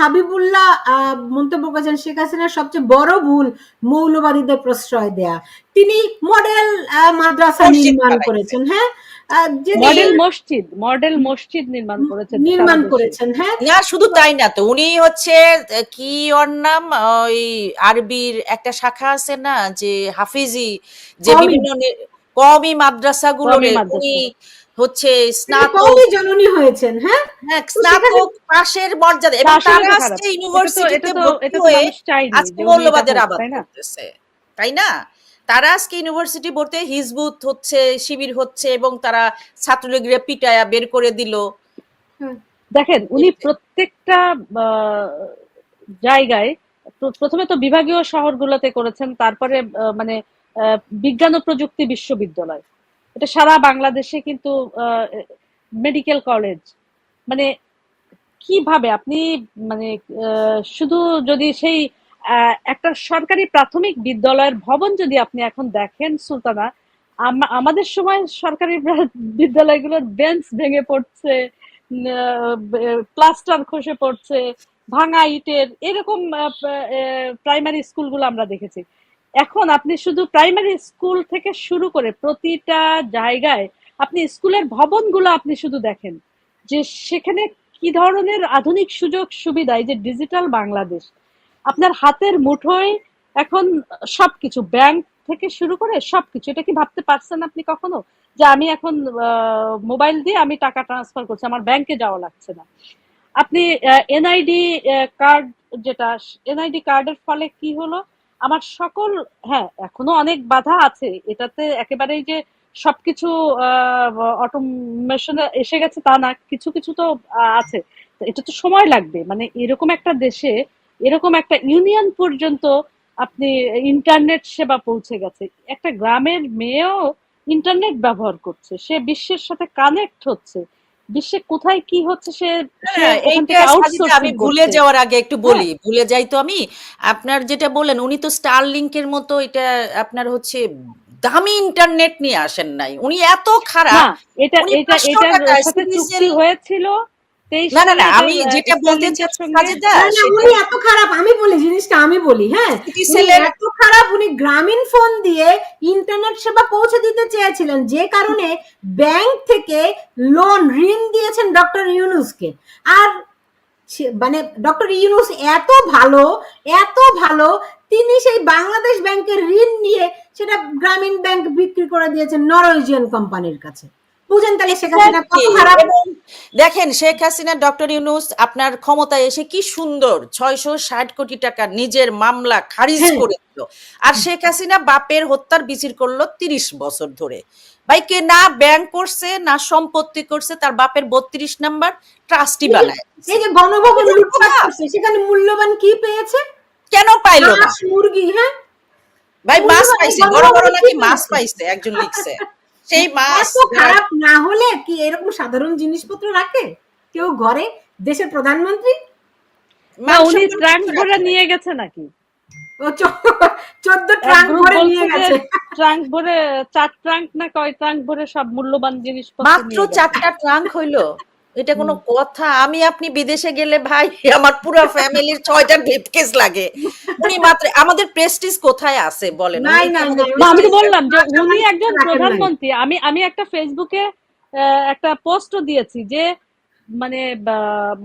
হাবিবুল্লাহ মন্তব্য করেছেন শেখ হাসিনার সবচেয়ে বড় ভুল মৌলবাদীদের প্রশ্রয় দেয়া। তিনি মডেল মাদ্রাসা নির্মাণ করেছেন হ্যাঁ? মডেল মসজিদ মডেল মসজিদ নির্মাণ করেছেন নির্মাণ করেছেন হ্যাঁ? না শুধু তাই না তো উনি হচ্ছে কি ওর নাম? ওই আরবির একটা শাখা আছে না যে হাফিজি যে। বিভিন্ন কওমি মাদ্রাসাগুলো উনি হচ্ছে স্নাতক জননী হয়েছেন হ্যাঁ? হ্যাঁ, স্নাতক পাশের মর্যাদা এবং তারা আজকে ইউনিভার্সিটিতে ভর্তি হয়ে আজকে মৌলবাদের আবাদ তাই না? করতেছে। তাই না? তারা আজকে ইউনিভার্সিটি ভর্তি হয়ে হিজবুত হচ্ছে শিবির হচ্ছে এবং তারা ছাত্রলীগরা পিটায়া বের করে দিল। দেখেন উনি প্রত্যেকটা আহ, জায়গায় প্রথমে তো বিভাগীয় শহরগুলোতে করেছেন তারপরে আহ, মানে আহ, বিজ্ঞান ও প্রযুক্তি বিশ্ববিদ্যালয়। এটা সারা বাংলাদেশে কিন্তু মেডিকেল কলেজ মানে কীভাবে আপনি মানে শুধু যদি সেই একটা সরকারি প্রাথমিক বিদ্যালয়ের ভবন যদি আপনি এখন দেখেন সুলতানা আমাদের সময় সরকারি বিদ্যালয়গুলোর বেঞ্চ ভেঙে পড়ছে প্লাস্টার খসে পড়ছে, ভাঙা ইটের, এরকম প্রাইমারি স্কুলগুলো আমরা দেখেছি। এখন আপনি শুধু প্রাইমারি স্কুল থেকে শুরু করে প্রতিটা জায়গায় আপনি স্কুলের ভবনগুলো আপনি শুধু দেখেন যে সেখানে কি ধরনের আধুনিক সুযোগ সুবিধা, এই যে ডিজিটাল বাংলাদেশ, আপনার হাতের মুঠোয় এখন সবকিছু ব্যাংক থেকে শুরু করে সবকিছু। এটা কি ভাবতে পারছেন আপনি কখনো? যে আমি এখন মোবাইল দিয়ে আমি টাকা ট্রান্সফার করছি, আমার ব্যাংকে যাওয়া লাগছে না। আপনি এনআইডি কার্ড যেটা এনআইডি কার্ডের ফলে কি হলো? আমার সকল হ্যাঁ এখনও অনেক বাধা আছে। এটাতে একেবারেই যে সবকিছু অটোমেশনে এসে গেছে তা না, কিছু কিছু তো আছে। এটা তো সময় লাগবে। মানে এরকম একটা দেশে, এরকম একটা ইউনিয়ন পর্যন্ত আপনি ইন্টারনেট সেবা পৌঁছে গেছে। একটা গ্রামের মেয়েও ইন্টারনেট ব্যবহার করছে। সে বিশ্বের সাথে কানেক্ট হচ্ছে। বিশ্বে কোথায় কি হচ্ছে সে হ্যাঁ, আমি ভুলে যাওয়ার আগে একটু বলি ভুলে যাই তো আমি। আপনার যেটা বলেন উনি তো স্টার লিংকের মতো এটা আপনার হচ্ছে দামি ইন্টারনেট নিয়ে আসেন নাই। উনি এত খারাপ এটা এটা এটার সাথে চুক্তি হয়েছিল। না না না সালে আমি যেটা বলতে চাচ্ছি উনি এত খারাপ আমি বলি জিনিসটা আমি বলি হ্যাঁ এত খারাপ উনি গ্রামীণ ফোন দিয়ে ইন্টারনেট সেবা পৌঁছে দিতে চেয়েছিলেন যে কারণে ব্যাংক থেকে লোন ঋণ দিয়েছেন ডক্টর ইউনুসকে আর মানে ডক্টর ইউনুস এত ভালো এত ভালো তিনি সেই বাংলাদেশ ব্যাংকের ঋণ নিয়ে সেটা গ্রামীণ ব্যাংক বিক্রি করে দিয়েছেন নরওয়েজিয়ান কোম্পানির কাছে। বুঝেন তাহলে শেখ হাসিনা কত খারাপ। দেখেন শেখ হাসিনা ডক্টর ইউনুস আপনার ক্ষমতায় এসে কি সুন্দর ছয়শো ষাট কোটি টাকা নিজের মামলা খারিজ হ্যাঁ। করে দিল আর শেখ হাসিনা বাপের হত্যার বিচার করল তিরিশ বছর ধরে। ভাই কে না ব্যাংক করছে না সম্পত্তি করছে তার বাপের বত্রিশ নাম্বার ট্রাস্টি বানায়। এই যে গণভবন লুটপাট করছে সেখানে মূল্যবান কি পেয়েছে? কেন পাইলো না? মুরগি হ্যাঁ? ভাই মাছ পাইছে বড় বড় নাকি মাছ পাইছে একজন লিখছে। সেই মাছ খারাপ না হলে কি এরকম সাধারণ জিনিসপত্র রাখে? কেউ ঘরে? দেশের প্রধানমন্ত্রী? মান উনি ট্রাঙ্ক ভরে নিয়ে গেছে নাকি? চোদ্দ ট্রাঙ্ক ভরে নিয়ে বলছে গেছে। ট্রাঙ্ক ভরে চার ট্রাঙ্ক না কয় ট্রাঙ্ক ভরে সব মূল্যবান জিনিসপত্র মাত্র চারটা ট্রাঙ্ক হইল। এটা কোনো কথা। আমি আপনি বিদেশে গেলে ভাই আমার পুরো ফ্যামিলির ছয়টা ব্রিফকেস লাগে। উনি মাত্র আমাদের প্রেস্টিজ কোথায় আছে বলেন? নাই, না আমি তো বললাম যে উনি একজন প্রধানমন্ত্রী। আমি আমি একটা ফেসবুকে একটা পোস্টও দিয়েছি যে মানে বা,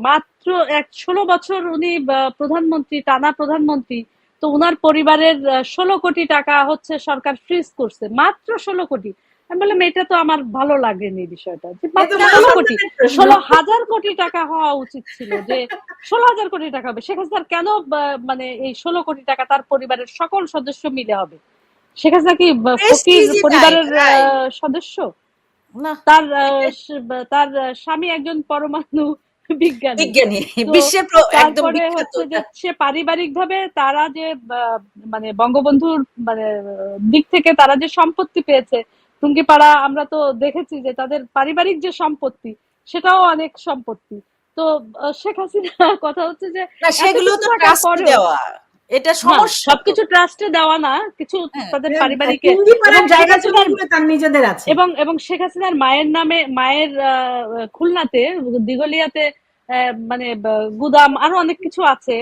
মাত্র এক ষোলো বছর উনি প্রধানমন্ত্রী টানা প্রধানমন্ত্রী। তো উনার পরিবারের ষোলো কোটি টাকা হচ্ছে সরকার ফ্রিজ করছে। মাত্র ষোলো কোটি। আমি বললাম এটা তো আমার ভালো লাগেনি বিষয়টা। যে ষোলো কোটি ষোলো হাজার কোটি টাকা হওয়া উচিত ছিল যে ষোলো হাজার কোটি টাকা হবে। শেখ হাসিনার কেন মানে এই ষোলো কোটি টাকা তার পরিবারের সকল সদস্য মিলে হবে? শেখ হাসিনা কি ফকির পরিবারের সদস্য? তার তার স্বামী একজন পরমাণু বিজ্ঞানী। তারপরে হচ্ছে যে সে পারিবারিক ভাবে তারা যে মানে বঙ্গবন্ধুর মানে দিক থেকে তারা যে সম্পত্তি পেয়েছে টুঙ্গিপাড়া আমরা তো দেখেছি যে তাদের পারিবারিক যে সম্পত্তি সেটাও অনেক সম্পত্তি। তো শেখ হাসিনা কথা হচ্ছে যে সেগুলো তো ট্রাস্ট দেওয়া। এটা সমস্যা। সবকিছু ট্রাস্টে দেওয়া না কিছু হ্যাঁ, তাদের পারিবারিক এবং জায়গা হাসিনার তার নিজেদের আছে। এবং এবং শেখ হাসিনার মায়ের নামে মায়ের খুলনাতে দিগলিয়াতে আহ, মানে গুদাম আরও অনেক কিছু আছে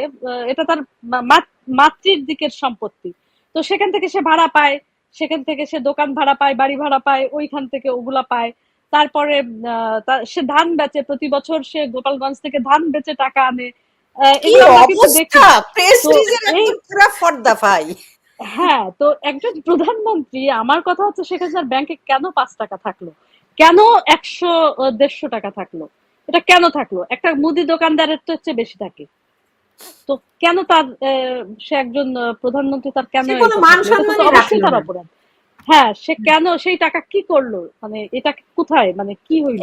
এটা তার মা- মা- মাতৃর দিকের সম্পত্তি। তো সেখান থেকে সে ভাড়া পায় সেখান থেকে সে দোকান ভাড়া পায় বাড়ি ভাড়া পায় ওইখান থেকে ওগুলা পায়। তারপরে সে ধান বেচে প্রতি বছর সে গোপালগঞ্জ থেকে ধান বেচে টাকা আনে। হ্যাঁ তো একজন প্রধানমন্ত্রী আমার কথা হচ্ছে শেখ হাসিনার ব্যাংকে কেন পাঁচ টাকা থাকল? কেন একশো দেড়শো টাকা থাকল? এটা কেন থাকল? একটা মুদি দোকানদারের তো হচ্ছে বেশি থাকে। তো কেন তার আহ, সে একজন প্রধানমন্ত্রী তার কেন অবশ্যই তার। অপরাধ। হ্যাঁ সে কেন সেই টাকা কি করল? মানে এটা কোথায়? মানে কি হইল?